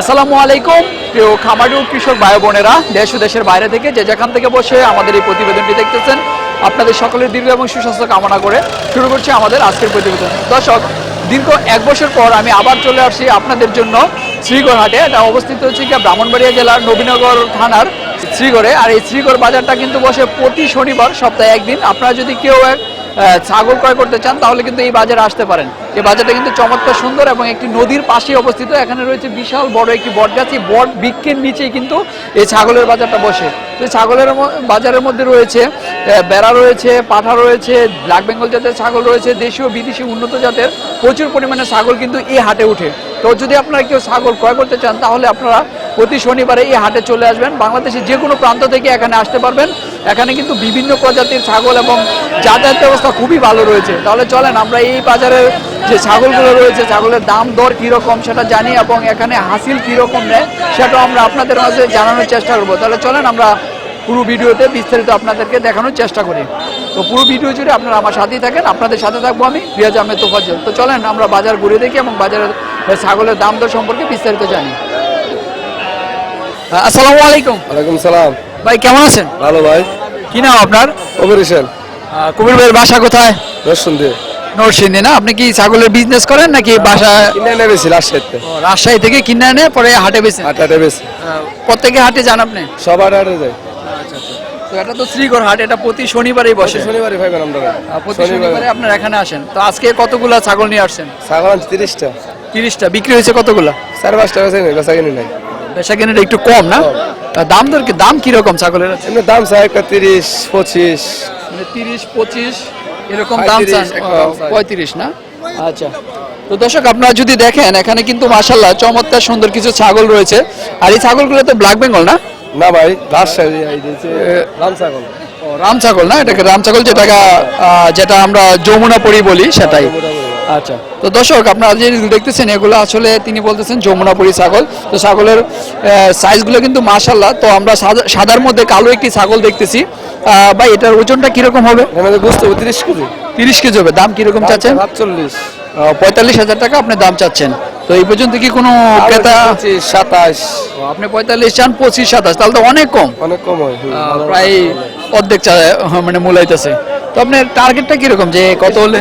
আসসালামু আলাইকুম, প্রিয় খামারি, কৃষক ভাই বোনেরা, দেশ ও দেশের বাইরে থেকে যে যেখান থেকে বসে আমাদের এই প্রতিবেদনটি দেখতেছেন, আপনাদের সকলের দীর্ঘ এবং সুস্বাস্থ্য কামনা করে শুরু করছি আমাদের আজকের প্রতিবেদন। দর্শক, দীর্ঘ এক বছর পর আমি আবার চলে আসছি আপনাদের জন্য শ্রীগড় হাটে এটা অবস্থিত হচ্ছে কি ব্রাহ্মণবাড়িয়া জেলার নবীনগর থানার শ্রীগড়ে। আর এই শ্রীগড় বাজারটা কিন্তু বসে প্রতি শনিবার সপ্তাহে একদিন। আপনারা যদি কেউ এক ছাগল ক্রয় করতে চান, তাহলে কিন্তু এই বাজারে আসতে পারেন। এই বাজারটা কিন্তু চমৎকার সুন্দর এবং একটি নদীর পাশে অবস্থিত। এখানে রয়েছে বিশাল বড় একটি বট গাছ এই বট বৃক্ষের নিচেই কিন্তু এই ছাগলের বাজারটা বসে। তো ছাগলের বাজারের মধ্যে রয়েছে বেড়া রয়েছে পাঠা রয়েছে, ব্ল্যাক বেঙ্গল জাতের ছাগল রয়েছে, দেশীয় বিদেশি উন্নত জাতের প্রচুর পরিমাণে ছাগল কিন্তু এই হাটে উঠে। তো যদি আপনারা কেউ ছাগল ক্রয় করতে চান, তাহলে আপনারা প্রতি শনিবারে এই হাটে চলে আসবেন। বাংলাদেশের যে কোনো প্রান্ত থেকে এখানে আসতে পারবেন। এখানে কিন্তু বিভিন্ন প্রজাতির ছাগল এবং যাতায়াত ব্যবস্থা খুবই ভালো রয়েছে। তাহলে চলেন, আমরা এই বাজারের যে ছাগলগুলো রয়েছে, ছাগলের দাম, দর কীরকম সেটা জানি এবং এখানে হাসিল কীরকম নেয় সেটাও আমরা আপনাদের মাঝে জানানোর চেষ্টা করব। তাহলে চলেন, আমরা পুরো ভিডিওতে বিস্তারিত আপনাদেরকে দেখানোর চেষ্টা করি। তো পুরো ভিডিও জুড়ে আপনারা আমার সাথেই থাকেন, আপনাদের সাথে থাকব আমি রিয়াজ আহমেদ তোফাজ্জল। তো চলেন, আমরা বাজার ঘুরে দেখি এবং বাজারের ছাগলের দাম দর সম্পর্কে বিস্তারিত জানি। আসসালামু আলাইকুম। ওয়ালাইকুম সালাম। ভাই কেমন আছেন? ভালো ভাই। কি নাম আপনার? কবির ভাইয়ের বাসা কোথায়? দিয়ে নরসিংদী না? আপনি কি ছাগলের বিজনেস করেন নাকি বাসা কিনে এনে বেশি রাজশাহীতে রাজশাহী থেকে কিনে এনে পরে হাটে বেছেন আটাটা বেশি প্রত্যেকে হাটে যান আপনি? সবার আটে যায় তো এটা তো শ্রীগড় হাট এটা প্রতি শনিবারই বসে। শনিবারে ভাইবেন আমরা প্রতি শনিবারে আপনার এখানে আসেন। তো আজকে কতগুলা ছাগল নিয়ে আসছেন? ছাগল তিরিশটা। তিরিশটা। বিক্রি হয়েছে কতগুলা? চার পাঁচটা বেশি বেচা কিনি নাই। বেচা কেনাটা একটু কম না? দাম দর কি দাম কীরকম ছাগলের? এমনি দাম চাই একটা তিরিশ পঁচিশ। মানে তিরিশ পঁচিশ এরকম দাম চান? পঁয়ত্রিশ, না? আচ্ছা। তো দর্শক আপনারা যদি দেখেন এখানে কিন্তু মাসাল্লাহ চমৎকার সুন্দর কিছু ছাগল রয়েছে। আর এই ছাগলগুলো তো ব্ল্যাক বেঙ্গল না? না ভাই রাজশাহী রাম ছাগল। ও, রাম ছাগল না? এটাকে রাম ছাগল আহ, যেটা আমরা যমুনাপুরি বলি সেটাই। আচ্ছা। তো দর্শক আপনারা যে দেখতেছেন এগুলো আসলে তিনি বলতেছেন যমুনাপুরি ছাগল। তো ছাগলের সাইজগুলো কিন্তু মাশাল্লাহ তো আমরা সাদার মধ্যে কালো একটি ছাগল দেখতেছি। ভাই এটার ওজনটা কীরকম হবে? এখানে বুঝতে হবে তিরিশ কেজি। তিরিশ কেজি হবে। দাম কীরকম চাচ্ছেন? সাতচল্লিশ। পঁয়তাল্লিশ হাজার টাকা আপনি দাম চাচ্ছেন। তো এই পর্যন্ত কি কোনো ক্রেতা সাতাশ। আপনি পঁয়তাল্লিশ চান পঁচিশ সাতাশ। তাহলে তো অনেক কম। অনেক কম হয়। প্রায় অর্ধেক মানে মূলাইতেছে। তো আপনার টার্গেটটা কীরকম? যে কত হলে?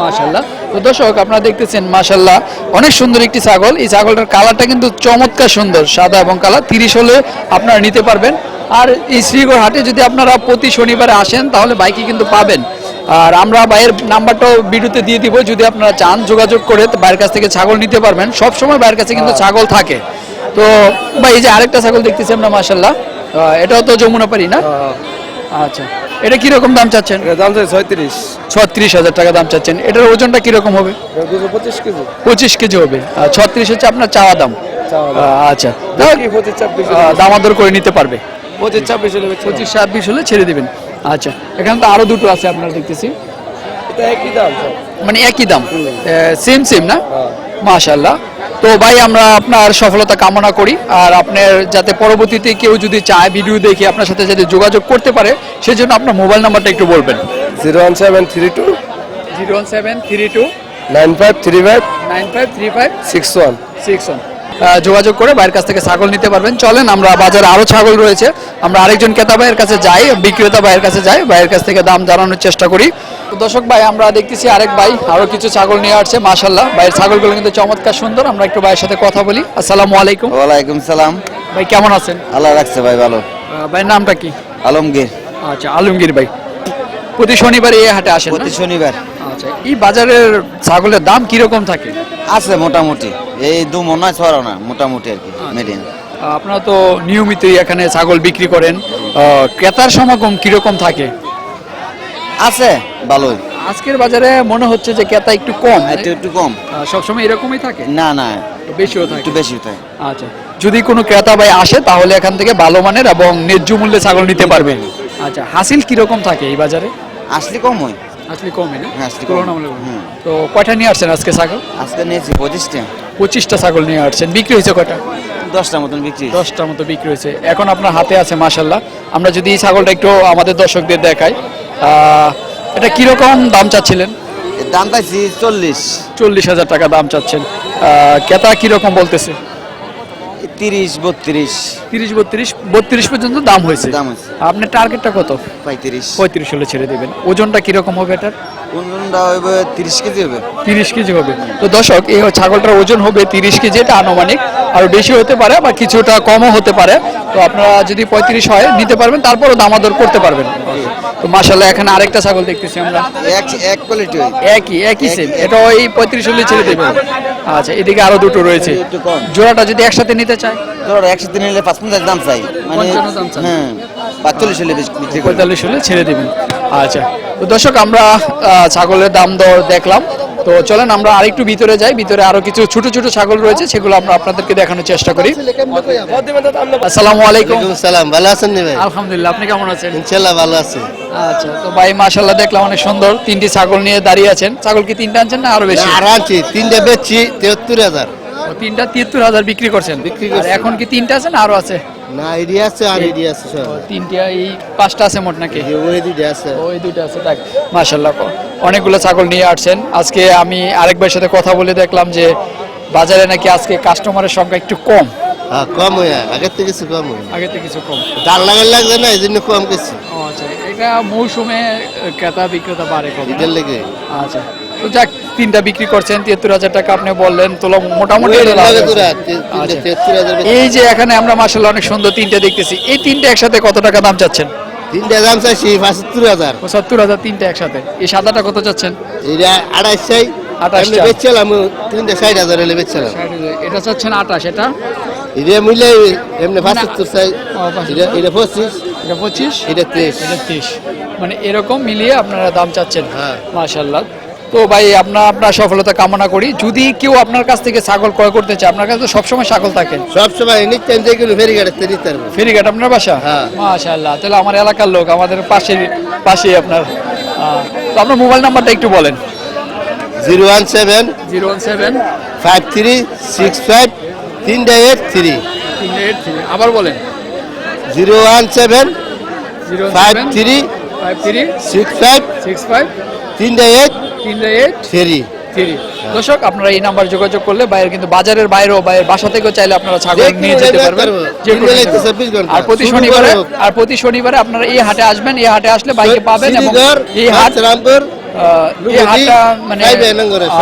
মাশাল্লাহ তো দর্শক আপনারা দেখতেছেন মাশাল্লাহ অনেক সুন্দর একটি ছাগল। এই ছাগলটার কালারটা কিন্তু চমৎকার সুন্দর সাদা এবং কালার তিরিশ হলে আপনারা নিতে পারবেন। আর এই শ্রীগড় হাটে যদি আপনারা প্রতি শনিবারে আসেন তাহলে বাইকে কিন্তু পাবেন। আর আমরা বাইরের নাম্বারটাও ভিডিওতে দিয়ে দিব। যদি আপনারা চান যোগাযোগ করে বাইরের কাছ থেকে ছাগল নিতে পারবেন। সব সময় বাইরের কাছে কিন্তু ছাগল থাকে। তো ভাই এই যে আরেকটা ছাগল দেখতেছি আমরা মাশাল্লাহ এটাও তো যমুনাপাড়ি না? আচ্ছা। এটা কীরকম দাম চাচ্ছেন? এটা দাম চাই ছয়ত্রিশ। ছত্রিশ হাজার টাকা দাম চাচ্ছেন। এটার ওজনটা কীরকম হবে? পঁচিশ কেজি। পঁচিশ কেজি হবে। ছত্রিশ হচ্ছে আপনার চাওয়া দাম। আচ্ছা। আহ, দামাদর করে নিতে পারবে। পঁচিশ ছাব্বিশ হলে। পঁচিশ ছাব্বিশ হলে ছেড়ে দিবেন। আচ্ছা এখানে তো আরও দুটো আছে আপনার দেখতেছি। এটা একই দাম। মানে একই দাম। সেম সেম না? হ্যাঁ। মাশাল্লাহ তো ভাই আমরা আপনার সফলতা কামনা করি। আর আপনার যাতে পরবর্তীতে কেউ যদি চায় ভিডিও দেখে আপনার সাথে যাতে যোগাযোগ করতে পারে সেজন্য আপনার মোবাইল নাম্বারটা একটু বলবেন। Zero one seven three two zero one seven three two nine five three five nine five three five six one. Six one. যোগাযোগ করে বাইরের কাছ থেকে ছাগল নিতে পারবেন। চলেন আমরা বাজারে আরও ছাগল রয়েছে। আমরা আরেকজন ক্রেতা ভাইয়ের কাছে যাই বিক্রেতা ভাইয়ের কাছে যাই ভাইয়ের কাছ থেকে দাম জানানোর চেষ্টা করি। দর্শক ভাই আমরা দেখতেছি আরেক ভাই আরও কিছু ছাগল নিয়ে আসছে মাশাল্লাহ ভাইয়ের ছাগলগুলো কিন্তু চমৎকার সুন্দর। আমরা একটু ভাইয়ের সাথে কথা বলি। আসসালামু আলাইকুম। ওয়ালাইকুম সালাম। ভাই কেমন আছেন? আল্লাহ রাখছে ভাই ভালো। ভাইয়ের নামটা কি? আলমগীর। আচ্ছা আলমগীর ভাই। প্রতি শনিবার এই হাটে আসেন প্রতি শনিবার। আচ্ছা এই বাজারের ছাগলের দাম কীরকম থাকে? আছে মোটামুটি। এই দু মনে ছড়াও না মোটামুটি আর কি মেডিন আপনারা তো নিয়মিতই এখানে ছাগল বিক্রি করেন। ক্রেতার সমাগম কীরকম থাকে? আছে ভালোই। আজকের বাজারে মনে হচ্ছে যে ক্রেতা একটু কম একটু একটু কম। সবসময় এরকমই থাকে? না না। বেশিও থাকে? একটু বেশি তাই আচ্ছা। যদি কোনো ক্রেতা ভাই আসে তাহলে এখান থেকে ভালো মানের এবং ন্যায্য মূল্যে ছাগল নিতে পারবে। আচ্ছা হাসিল কীরকম থাকে এই বাজারে? আসলে কম হয়। আসলে কমই না? হ্যাঁ, আসলে তুলনামূলক। তো কয়টা নিয়ে আসছেন আজকে ছাগল? আজকে নিয়েছি পঁচিশটা। পঁচিশটা ছাগল নিয়ে আসছেন। বিক্রি হয়েছে কয়টা? দশটার মতন বিক্রি দশটার মতো বিক্রি হয়েছে। এখন আপনার হাতে আছে মাসাল্লাহ আমরা যদি এই ছাগলটা একটু আমাদের দর্শকদের দেখাই এটা কীরকম দাম চাচ্ছিলেন? দাম পাইছি চল্লিশ। চল্লিশ হাজার টাকা দাম চাচ্ছেন। আহ, ক্রেতা কীরকম বলতেছে? তিরিশ বত্রিশ। তিরিশ বত্রিশ বত্রিশ পর্যন্ত দাম হয়েছে। দাম হয়েছে। আপনার টার্গেটটা কত? পঁয়ত্রিশ। পঁয়ত্রিশ হলে ছেড়ে দেবেন। ওজনটা কীরকম হবে এটার? কোনটা হইবে তিরিশ কেজি হবে। তিরিশ কেজি হবে। তো দর্শক এই ছাগলটার ওজন হবে তিরিশ কেজি এটা আনুমানিক। আর বেশি হতে পারে বা কিছুটা কমও হতে পারে। তো আপনারা যদি পঁয়ত্রিশ হয় নিতে পারবেন তারপরও দামাদর করতে পারবেন। তো মাসাল্লাহ এখানে আরেকটা ছাগল দেখতেছি আমরা। এক কোয়ালিটি একই একই সেম এটা ওই পঁয়ত্রিশ হলে ছেড়ে দেবেন আচ্ছা এদিকে আরও দুটো রয়েছে। জোড়াটা যদি একসাথে নিতে চায়? তোর একসাথে নিলে পাঁচ পঞ্চাশ দাম চাই। মানে। হ্যাঁ পাঁচচল্লিশ হলে বিক্রি পঁয়তাল্লিশ হলে ছেড়ে দেবেন। আচ্ছা তো দর্শক আমরা ছাগলের দাম দর দেখলাম। তো চলেন আমরা আরেকটু ভিতরে যাই। ভিতরে আরও কিছু ছোট ছোট ছাগল রয়েছে সেগুলো আমরা আপনাদেরকে দেখানোর চেষ্টা করি। আসসালামু আলাইকুম। সালাম ভালো আছেন ভাই? আলহামদুলিল্লাহ আপনি কেমন আছেন? ইনশাল্লাহ ভালো আছে। আচ্ছা তো ভাই মাশাল্লাহ দেখলাম অনেক সুন্দর তিনটি ছাগল নিয়ে দাঁড়িয়ে আছেন। ছাগল কি তিনটা আনছেন না আরও বেশি? আর আনছি। তিনটা বেচছি তেহত্তর হাজার। ও, তিনটা তিয়াত্তর হাজার বিক্রি করছেন। বিক্রি। এখন কি তিনটা আছে না আরও আছে? না এরিয়া আছে আর এরিয়া আছে তিনটা এই পাঁচটা আছে মোট নাকি? ওই দুইটা আছে। ওই দুইটা আছে তাই মাশাল্লাহ অনেকগুলো ছাগল নিয়ে আসছেন। আজকে আমি আরেকবার সাথে কথা বলে দেখলাম যে বাজারে নাকি আজকে কাস্টমারের সংখ্যা একটু কম। হ্যাঁ কম হয়ে আগের থেকে কিছু কম হয়ে আগে থেকে কিছু কম। ডাল লাগার লাগছে না এই জন্য কম কিছু। ও আচ্ছা এটা মৌসুমে ক্রেতা বিক্রেতা বাড়ে কম লেগে। আচ্ছা। যাক তিনটা বিক্রি করছেন তিয়াত্তর হাজার টাকা আপনি বললেন তো মোটামুটি আচ্ছা। এই যে এখানে আমরা মাসাল্লাহ অনেক সুন্দর তিনটা দেখতেছি। এই তিনটা একসাথে কত টাকা দাম চাচ্ছেন? তিনটা দাম চাইছি পঁচাত্তর হাজার। পঁচাত্তর হাজার তিনটা একসাথে। এই সাদাটা কত চাচ্ছেন? এটা আড়াইশ চাই। আঠাশ বেচছিলাম তিনটা ষাট হাজার হলে বেচছিলাম। এটা চাচ্ছেন আঠাশ এটা? এটা মূল্য এমনি পঁচাত্তর চাই। এটা এটা পঁচিশ। এটা পঁচিশ? এটা তেইশ এটা তিরিশ। মানে এরকম মিলিয়ে আপনারা দাম চাচ্ছেন। হ্যাঁ। মাশাল্লাহ তো ভাই আপনার আপনার সফলতা কামনা করি। যদি কেউ আপনার কাছ থেকে ছাগল ক্রয় করতে চায় আপনার কাছে তো সবসময় ছাগল থাকে। সব সময় এনি টাইম যেগুলো ফেরি গাড়িতে নিতে পারব। ফেরিঘাট আপনার বাসা? হ্যাঁ। মাশাল্লাহ তাহলে আমার এলাকার লোক আমাদের পাশে পাশেই আপনার। তো আপনার মোবাইল নাম্বারটা একটু বলেন। Zero one seven zero one seven five three six five তিনটা এইট থ্রি। আবার বলেন। Zero one seven zero five three five three six five six five তিনটা এইট তিনটে এইট থ্রি থ্রি দর্শক আপনারা এই নাম্বার যোগাযোগ করলে বাইরে কিন্তু বাজারের বাইরেও বাইরের বাসা থেকেও চাইলে আপনারা ছাগল নিয়ে যেতে পারবেন পারব। যে কোনো দিনে জায়গায়। 24 ঘণ্টা। আর প্রতি শনিবারে আর প্রতি শনিবারে আপনারা এই হাটে আসবেন এই হাটে আসলে বাইকে পাবেন এবং এই হাট রামপুর আহ, এই হাটটা মানে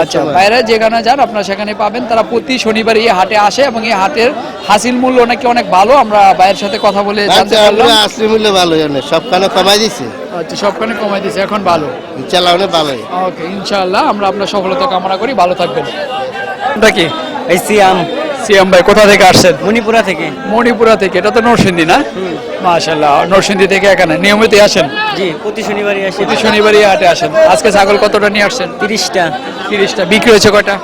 আচ্ছা বাইরে যেখানে যান আপনারা সেখানে পাবেন। তারা প্রতি শনিবার এই হাটে আসে এবং এই হাটের হাসিল মূল্য নাকি অনেক ভালো। আমরা বাইরের সাথে কথা বলে জানতে আচ্ছা পারলাম। আমরা মূল্য ভালো জানে। সবখানে কমাই দিছে। আচ্ছা সবখানে কমাই এখন ভালো। ওকে ইনশাআল্লাহ আমরা আপনার সফলতা কামনা করি। ভালো থাকবেন। এটা কি? এই সিয়াম। সিএম ভাই কোথা থেকে আসছেন? মণিপুরা থেকে। মণিপুরা থেকে এটা তো নরসিংদী না? মাশাল্লাহ নরসিংদী থেকে এখানে নিয়মিত আসেন? জি প্রতি শনিবারই আসি। প্রতি শনিবারই হাটে আসেন। আজকে ছাগল কতটা নিয়ে আসছেন? তিরিশটা। তিরিশটা। বিক্রি হয়েছে কয়টা?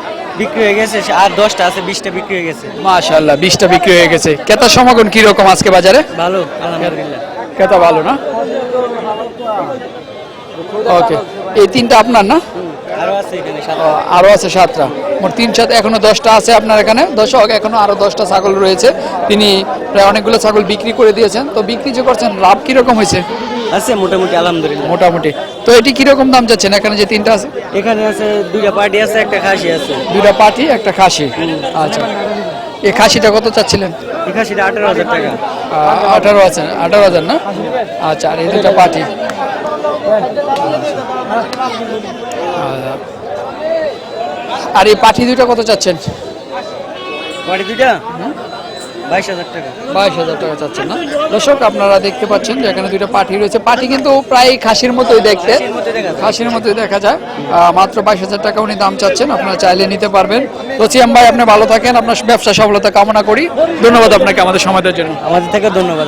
বিক্রি হয়ে গেছে আর দশটা আছে বিশটা বিক্রি হয়ে গেছে। মাশাল্লাহ বিশটা বিক্রি হয়ে গেছে। ক্রেতার সমাগম কি রকম আজকে বাজারে? ভালো আলহামদুলিল্লাহ। ক্রেতা ভালো না? ওকে এই তিনটা আপনার না? আরও আছে এখানে সাতটা। আরও আছে সাতটা। মোট তিন সাথে এখনও দশটা আছে আপনার এখানে। দর্শক এখনও আরও দশটা ছাগল রয়েছে। তিনি প্রায় অনেকগুলো ছাগল বিক্রি করে দিয়েছেন। তো বিক্রি যে করছেন লাভ কীরকম হয়েছে? আছে মোটামুটি আলহামদুলিল্লাহ। মোটামুটি। তো এটি কীরকম দাম যাচ্ছেন? এখানে যে তিনটা আছে? এখানে আছে দুইটা পার্টি আছে একটা খাসি আছে। দুটা পাটি একটা খাসি। আচ্ছা। এই খাসিটা কত চাচ্ছিলেন? এই খাসিটা আঠারো হাজার টাকা। আঠারো আছে আঠারো হাজার না? আচ্ছা আর এই দুটা পাটি। আর এই পাঠি দুটো কত চাচ্ছেন? পার্টি দুইটা? বাইশ হাজার টাকা। বাইশ হাজার টাকা চাচ্ছেন না? দর্শক আপনারা দেখতে পাচ্ছেন যে এখানে দুইটা পাটি রয়েছে। পাটি কিন্তু প্রায় খাসির মতোই দেখতে। খাসির মতোই দেখা যায়। মাত্র বাইশ হাজার টাকা উনি দাম চাচ্ছেন। আপনারা চাইলে নিতে পারবেন। তো সিয়াম ভাই আপনি ভালো থাকেন। আপনার ব্যবসা সফলতা কামনা করি। ধন্যবাদ আপনাকে আমাদের সময় দেওয়ার জন্য। আমাদের থেকে ধন্যবাদ।